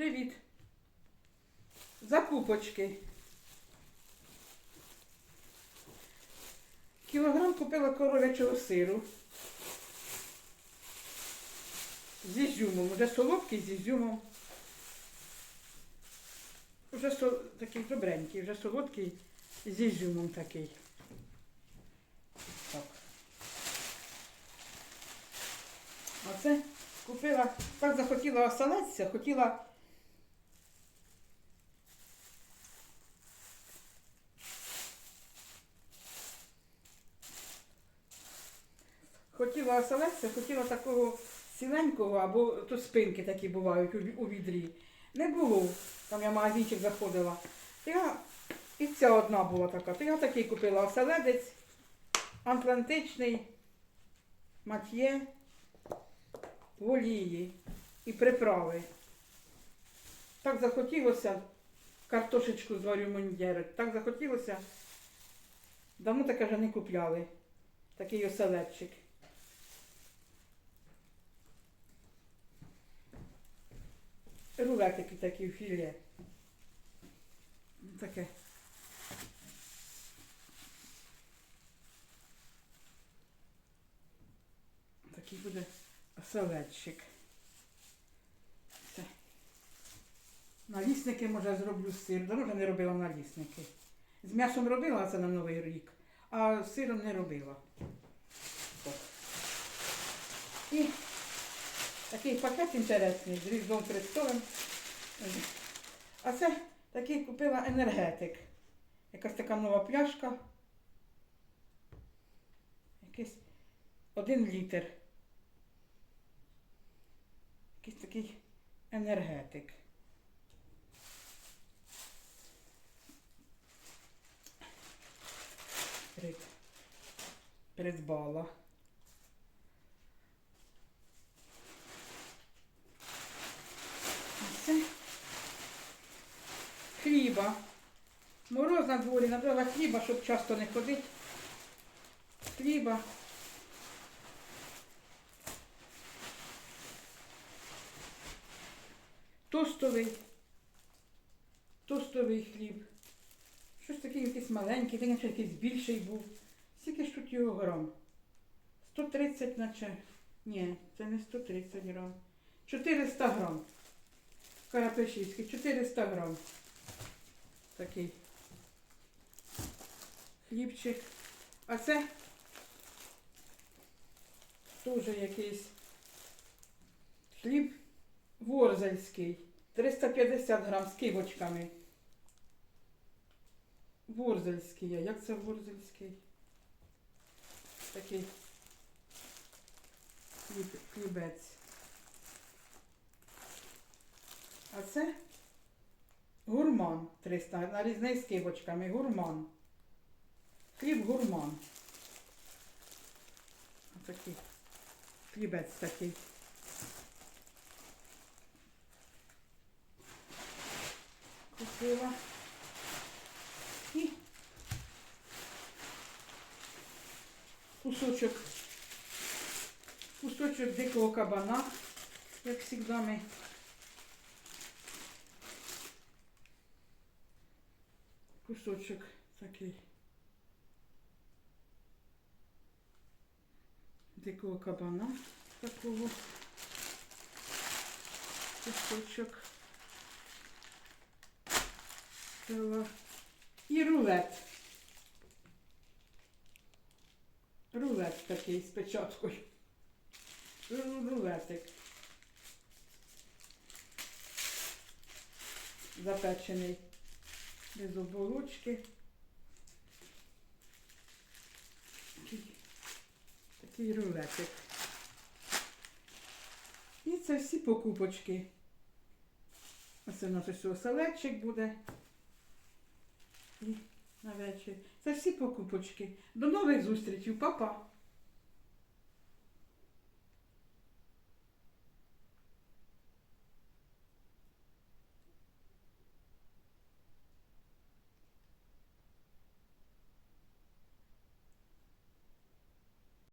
Привіт. Закупочки. Кілограм купила коров'ячого сиру. З ізюмом. Вже солодкий з ізюмом. Вже со... такий добренький, вже солодкий з ізюмом такий. Так. Оце купила, так захотіла оселедця, хотіла. Хотіла оселедця, хотіла такого сіленького, або то спинки такі бувають у, відрі. Не було. Там я магазинчик заходила. То я, і ця одна була така. То я такий купила оселедець, атлантичний, мат'є в олії і приправи. Так захотілося картошечку зварю мундєри. Так захотілося. Давно таке вже не купляли. Такий оселедчик. Рулетики такі в філе. Таке. Такий буде оселедчик. Налісники, може, зроблю сир. Давно вже не робила налісники. З м'ясом робила це на Новий рік, а з сиром не робила. І такий пакет інтересний з Різдвом Христовим. А це такий купила енергетик. Якась така нова пляшка. Якийсь один літр. Якийсь такий енергетик. Прид... Придбала. Це хліба. Мороз на дворі, набрала хліба, щоб часто не ходити. Хліба. Тостовий. Тостовий хліб. Щось такий якийсь маленький, ще якийсь більший був. Скільки ж тут його грам? 130 наче. Ні, це не 130 грам. 400 грам. Карапешівський, 400 грам. Такий хлібчик. А це теж якийсь хліб ворзельський. 350 грам з кивочками. Ворзельський. А як це ворзельський? Такий хліб, хлібець. А це гурман 300, нарізний з кивочками. Гурман. Хліб гурман. Отакий. Хлібець такий. Купила. І кусочок, кусочок дикого кабана, як завжди ми. Кусочок такий. Дикого кабана такого. Кусочок. Взяла. І рулет. Рулет такий з печаткою. Рулетик. Запечений без оболочки. Такий, рулетик. І це всі покупочки. Оце у нас ось оселедчик буде. І на вечір. Це всі покупочки. До нових зустрічей, папа.